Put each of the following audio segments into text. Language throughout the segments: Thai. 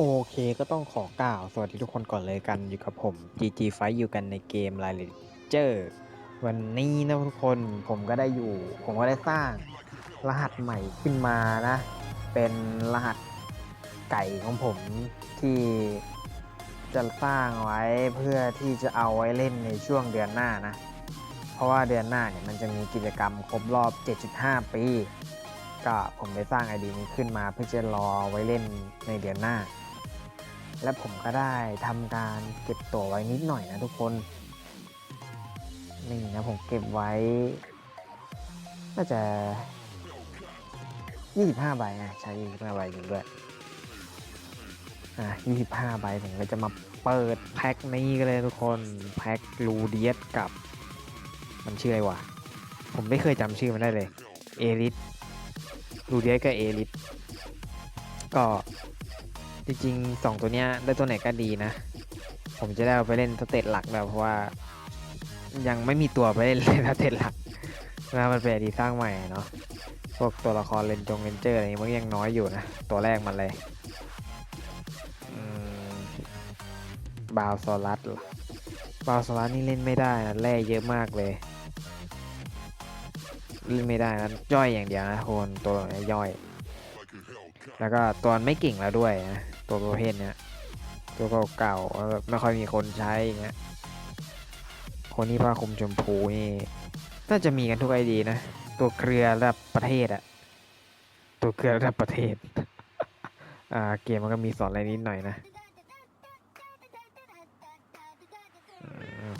โอเคก็ต้องขอกล่าวสวัสดีทุกคนก่อนเลยกันอยู่กับผม GG Fight อยู่กันในเกม r i l e j e r วันนี้นะทุกคนผมก็ได้อยู่ ผมก็ได้สร้างรหัสใหม่ขึ้นมานะ เป็นรหัสไก่ของผมที่จะสร้างไว้เพื่อที่จะเอาไว้เล่นในช่วงเดือนหน้านะ เพราะว่าเดือนหน้าเนี่ยมันจะมีกิจกรรมครบรอบ 7.5 ปี ก็ผมได้สร้างไอดีนี้ขึ้นมาเพื่อจะรอไว้เล่นในเดือนหน้า และผมก็ได้ทำการเก็บตัวไว้นิดหน่อยนะทุกคน นี่นะผมเก็บไว้ น่าจะ 25 ใบนะใช้25ใบจริงด้วย อะ25 ใบผมก็จะมาเปิดแพ็คนี้กันเลยทุกคนแพ็คลูเดียสกับ มันชื่ออะไรวะ ผมไม่เคยจำชื่อมันได้เลย เอริสลูเดียสกับเอริสก็ จริงๆสองตัวเนี้ยได้ตัวไหนก็ดีนะ ผมจะได้เอาไปเล่นสเตตหลักแล้วเพราะว่า ยังไม่มีตัวไปเล่นเลยสเตตหลักนะมันเป็นดีสร้างใหม่เนาะพวกตัวละครเลนจงเลนเจอร์อะไรนี้มันยังน้อยอยู่นะ ตัวแรกมันเลยบาวโซลัสบาวโซลัสนี่เล่นไม่ได้นะแร่เยอะมากเลย เล่นไม่ได้นะย่อยอย่างเดียวนะโคนตัวนี้ย่อย แล้วก็ตัวไม่เก่งแล้วด้วยนะ ตัวประเภทเนี้ย ตัวเก่าๆแบบไม่ค่อยมีคนใช่เงี้ย คนที่ผ้าคลุมชมพูนี่น่าจะมีกันทุกไอดีนะ ตัวเครือระดับประเทศอะตัวเครือระดับประเทศ อ่าเกมมันก็มีสอนอะไรนิดหน่อยนะ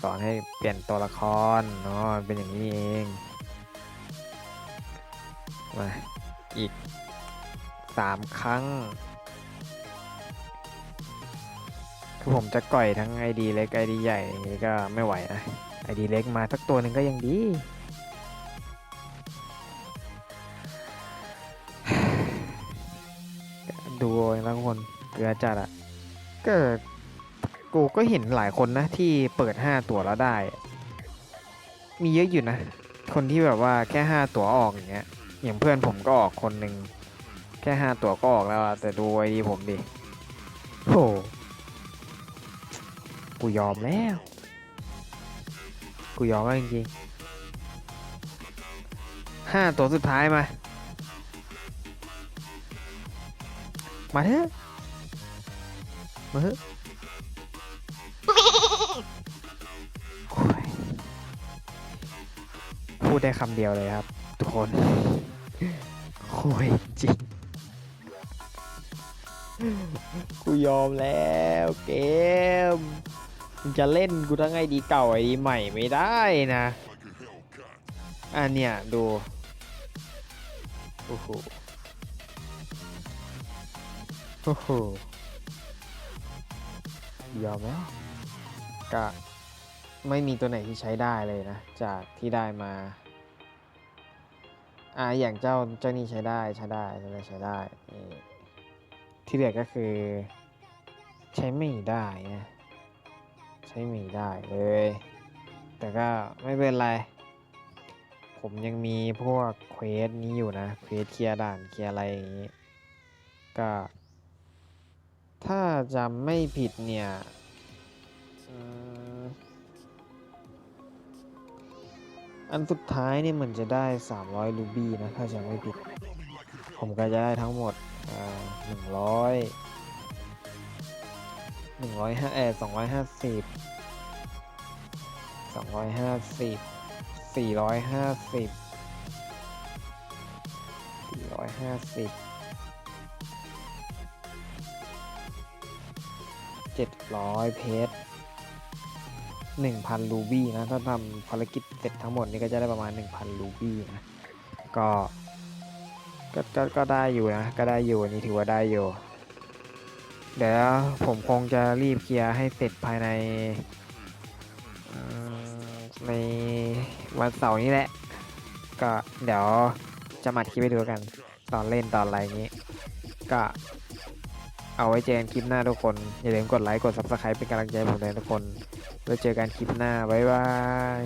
สอนให้เปลี่ยนตัวละครเนาะเป็นอย่างนี้เองมาอีกสามครั้ง ผมจะก่อยทั้ง ID เล็ก ID ใหญ่อย่างนี้ก็ไม่ไหวนะ ID เล็กมาสักตัวหนึ่งก็ยังดี ดูเองนะทุกคนเกลือจัดอะก็กูก็เห็นหลายคนนะที่เปิด 5 ตัวแล้วได้ มีเยอะอยู่นะ คนที่แบบว่าแค่ 5 ตัวออกอย่างเงี้ยอย่างเพื่อนผมก็ออกคนหนึ่งแค่ห้าตัวก็ออกแล้วแต่ดูไอดีผมดิโห กูยอมแล้ว กูยอมแล้วจริงๆห้าตัวสุดท้ายมา มาเถอะ มาเถอะโอ้ยพูดได้คำเดียวเลยครับ ทุกคนโอ้ยจริง กูยอมแล้วเกม มึงจะเล่นกูทั้งไอดีเก่าไอดีใหม่ไม่ได้นะอันเนี้ยดูโอ้โหโอ้โหยอมแล้วก็ไม่มีตัวไหนที่ใช้ได้เลยนะ จากที่ได้มา อ่าอย่างเจ้าเจ้านี่ใช้ได้ใช้ได้ใช้ได้ใช้ได้ ที่เหลือก็คือ ใช้ไม่ได้นะ ใช้ไม่ได้เลย แต่ก็ไม่เป็นไร ผมยังมีพวกเควสนี้อยู่นะ เควสเคลียร์ด่านเคลียร์อะไรอย่างนี้ ก็ ถ้าจำไม่ผิดเนี่ยอันสุดท้ายเนี่ยมันจะได้ 300 รูบี้นะ ถ้าจำไม่ผิด ผมก็จะได้ทั้งหมดอ่า หนึ่งร้อยห้าเออสองร้อยห้าสิบสองร้อยห้าสิบสี่ร้อยห้าสิบสี่ร้อยห้าสิบเจ็ดร้อยเพชรหนึ่งพันรูบี้นะ ถ้าทำภารกิจเสร็จทั้งหมดนี่ก็จะได้ประมาณหนึ่งพันรูบี้นะก็ก็ก็ได้อยู่นะ ก็ได้อยู่นนี้ถือว่าได้อยู่ เดี๋ยวผมคงจะรีบเคลียร์ให้เสร็จภายในในวันเสาร์นี้แหละ ก็เดี๋ยวจะมาคลิปให้ดูกัน ตอนเล่นตอนอะไรอย่างนี้ ก็เอาไว้เจอกันคลิปหน้าทุกคน อย่าลืมกดไลค์ กด subscribe เป็นกำลังใจผมเลยทุกคนไว้เจอกันคลิปหน้า บ๊ายบาย